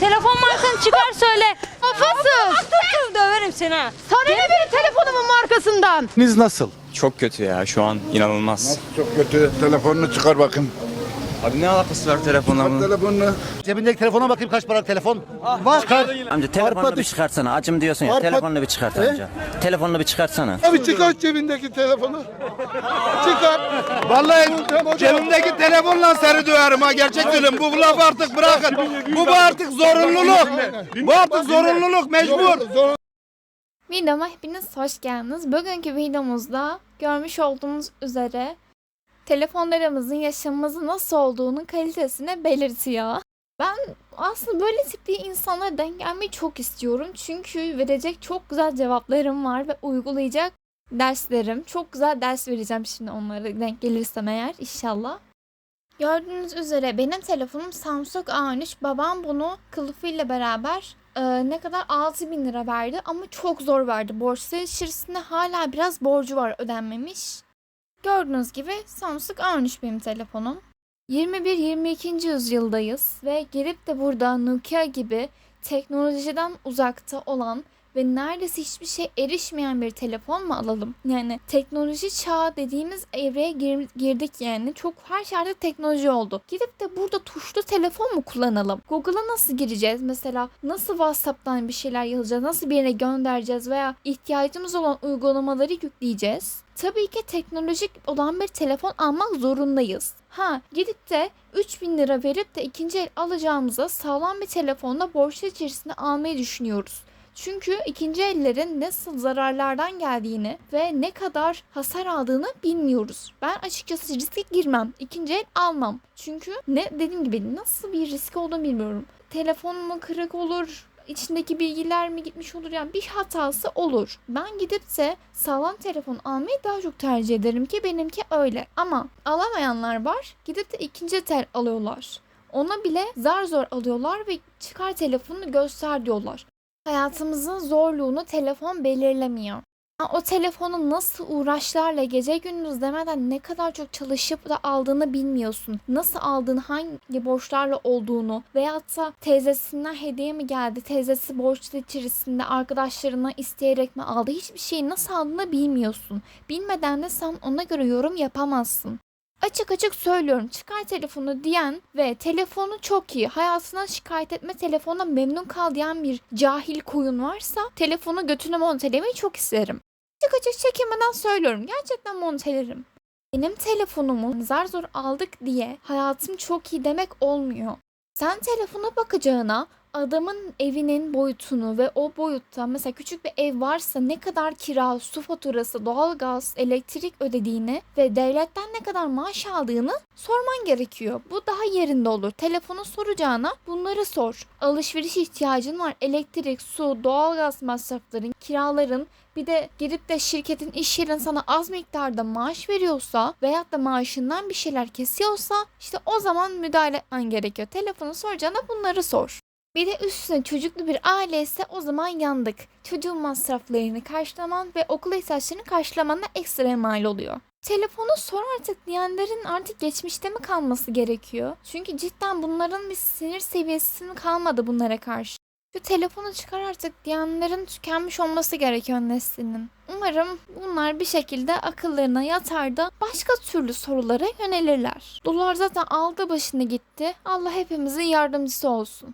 Telefon markanı çıkar söyle. Kafasız. Döverim seni ha. Sana ne benim telefonumun markasından? Niz nasıl? Çok kötü ya şu an inanılmaz. Çok kötü. Telefonunu çıkar bakın. Abi ne alakası var telefonla bunun? telefonunu. Cebindeki telefona bakayım kaç para telefon? Var. Çıkar. Amca telefonunu bir çıkartsana. Acım diyorsun ya. Arpa- Telefonunu bir çıkart He? amca. Telefonunu bir çıkartsana. Abi çıkar cebindeki telefonu. Çıkar. Vallahi cebimdeki telefonla seni döverim ha gerçek söylüyorum. Bu laf artık bırakın. Bu, bu artık zorunluluk. Bu artık zorunluluk mecbur. Videoma hepiniz hoş geldiniz. Bugünkü videomuzda görmüş olduğunuz üzere telefonlarımızın yaşamımızı nasıl olduğunun kalitesini belirtiyor. Ben aslında böyle tipli insanlara denk gelmeyi çok istiyorum. Çünkü verecek çok güzel cevaplarım var ve uygulayacak derslerim. Çok güzel ders vereceğim şimdi onlara denk gelirsem eğer inşallah. Gördüğünüz üzere benim telefonum Samsung A13. Babam bunu kılıfıyla beraber e, ne kadar 6000 lira verdi ama çok zor verdi. Borçlar içerisinde hala biraz borcu var ödenmemiş. Gördüğünüz gibi Samsung A13 benim telefonum. 21-22. yüzyıldayız ve gelip de burada Nokia gibi teknolojiden uzakta olan ve neredeyse hiçbir şey erişmeyen bir telefon mu alalım? Yani teknoloji çağı dediğimiz evreye gir- girdik yani. Çok her yerde teknoloji oldu. Gidip de burada tuşlu telefon mu kullanalım? Google'a nasıl gireceğiz? Mesela nasıl WhatsApp'tan bir şeyler yazacağız? Nasıl birine göndereceğiz veya ihtiyacımız olan uygulamaları yükleyeceğiz? Tabii ki teknolojik olan bir telefon almak zorundayız. Ha gidip de 3000 lira verip de ikinci el alacağımıza sağlam bir telefonla borçlar içerisinde almayı düşünüyoruz. Çünkü ikinci ellerin nasıl zararlardan geldiğini ve ne kadar hasar aldığını bilmiyoruz. Ben açıkçası riske girmem. İkinci el almam. Çünkü ne dediğim gibi nasıl bir risk olduğunu bilmiyorum. Telefon mu kırık olur, içindeki bilgiler mi gitmiş olur yani bir hatası olur. Ben gidip de sağlam telefon almayı daha çok tercih ederim ki benimki öyle. Ama alamayanlar var. Gidip de ikinci tel alıyorlar. Ona bile zar zor alıyorlar ve çıkar telefonunu göster diyorlar. Hayatımızın zorluğunu telefon belirlemiyor. Ha, O telefonu nasıl uğraşlarla gece gündüz demeden ne kadar çok çalışıp da aldığını bilmiyorsun. Nasıl aldığını, hangi borçlarla olduğunu veyahut da teyzesinden hediye mi geldi, teyzesi borçlu içerisinde arkadaşlarına isteyerek mi aldı, hiçbir şeyi nasıl aldığını bilmiyorsun. Bilmeden de sen ona göre yorum yapamazsın. Açık açık söylüyorum çıkar telefonu diyen ve telefonu çok iyi hayatından şikayet etme telefondan memnun kal diyen bir cahil koyun varsa telefonu götüne montelemeyi çok isterim. Açık açık çekinmeden söylüyorum gerçekten montelerim. Benim telefonumu zar zor aldık diye hayatım çok iyi demek olmuyor. Sen telefona bakacağına adamın evinin boyutunu ve o boyutta mesela küçük bir ev varsa ne kadar kira, su faturası, doğalgaz, elektrik ödediğini ve devletten ne kadar maaş aldığını sorman gerekiyor. Bu daha yerinde olur. Telefonu soracağına bunları sor. Alışveriş ihtiyacın var. Elektrik, su, doğalgaz masrafların, kiraların bir de gidip de şirketin iş yerin sana az miktarda maaş veriyorsa veyahut da maaşından bir şeyler kesiyorsa işte o zaman müdahale etmen gerekiyor. Telefonu soracağına bunları sor. Bir de üstüne çocuklu bir aile ise o zaman yandık. Çocuğun masraflarını karşılaman ve okul ihtiyaçlarını karşılaman da ekstra mal oluyor. Telefonu sor artık diyenlerin artık geçmişte mi kalması gerekiyor? Çünkü cidden bunların bir sinir seviyesi mi kalmadı bunlara karşı? Şu telefonu çıkar artık diyenlerin tükenmiş olması gerekiyor neslinin. Umarım bunlar bir şekilde akıllarına yatar da başka türlü sorulara yönelirler. Dolar zaten aldı başını gitti. Allah hepimizin yardımcısı olsun.